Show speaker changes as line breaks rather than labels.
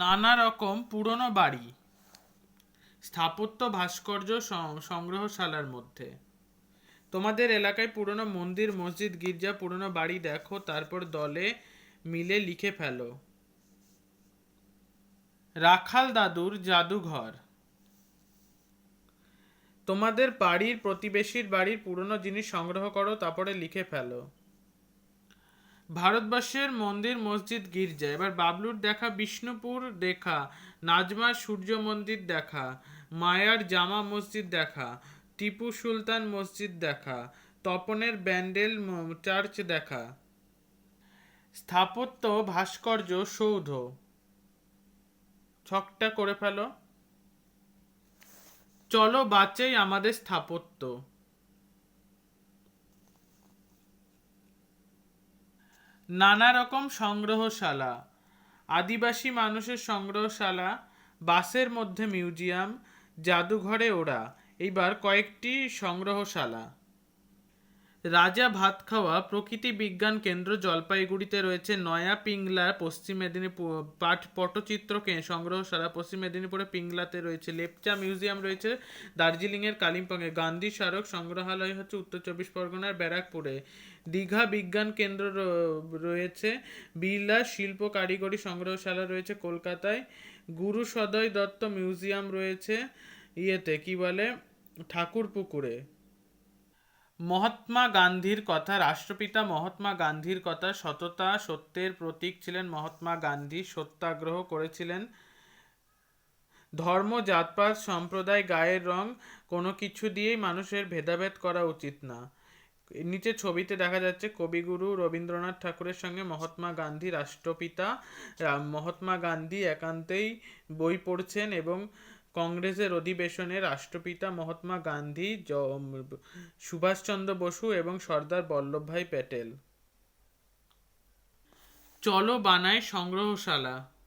নানা রকম পুরনো বাড়ি, স্থাপত্য ভাস্কর্য সংগ্রহশালার মধ্যে। তোমাদের এলাকায় পুরনো মন্দির, মসজিদ, গির্জা, পুরনো বাড়ি দেখো, তারপর দলে মিলে লিখে ফেলো। রাখাল দাদুর জাদুঘর। তোমাদের বাড়ির প্রতিবেশীর বাড়ির পুরনো জিনিস সংগ্রহ করো, তারপরে লিখে ফেলো। ভারতবর্ষের মন্দির মসজিদ গির্জা। এবার বাবলুর দেখা, বিষ্ণুপুর দেখা নাজমার সূর্য মন্দির দেখা, মায়ার জামা মসজিদ দেখা, টিপু সুলতান মসজিদ দেখা, তপনের ব্যান্ডেল চার্চ দেখা। স্থাপত্য, ভাস্কর্য, সৌধ। ছকটা করে ফেলো। চলো বাঁচাই আমাদের স্থাপত্য। নানা রকম সংগ্রহশালা। আদিবাসী মানুষের সংগ্রহশালা বাসের মধ্যে মিউজিয়াম জাদুঘরে ওরা এইবার কয়েকটি সংগ্রহশালা। রাজা ভাত খাওয়া প্রকৃতি বিজ্ঞান কেন্দ্র জলপাইগুড়িতে রয়েছে নয়া পিংলা, পশ্চিম মেদিনীপুর, পাট পটচিত্রকে সংগ্রহশালা, পশ্চিম মেদিনীপুরে পিংলাতে রয়েছে, লেপচা মিউজিয়াম রয়েছে দার্জিলিংয়ের কালিম্পংয়ে, গান্ধী স্মারক সংগ্রহালয় হচ্ছে উত্তর চব্বিশ পরগনার ব্যারাকপুরে, দীঘা বিজ্ঞান কেন্দ্র রয়েছে বিড়লা শিল্প কারিগরি সংগ্রহশালা রয়েছে কলকাতায়, গুরু সদয় দত্ত মিউজিয়াম রয়েছে ইয়েতে, কি বলে? ঠাকুরপুকুরে। মহাত্মা গান্ধীর কথা, রাষ্ট্রপিতা মহাত্মা গান্ধীর কথা, সততা, সত্যের প্রতীক ছিলেন মহাত্মা গান্ধী, সত্যাগ্রহ করেছিলেন। ধর্ম, জাতপাত, সম্প্রদায়, গায়ের রং, কোনো কিছু দিয়েই মানুষের ভেদাভেদ করা উচিত না। নিচে ছবিতে দেখা যাচ্ছে, কবিগুরু রবীন্দ্রনাথ ঠাকুরের সঙ্গে মহাত্মা গান্ধী রাষ্ট্রপিতা। মহাত্মা গান্ধী একান্তেই বই পড়ছেন এবং কংগ্রেসের অধিবেশনে রাষ্ট্রপিতা মহাত্মা গান্ধী সুভাষচন্দ্র বসু এবং সর্দার বল্লভভাই প্যাটেল। চলো বানায় সংগ্রহশালা।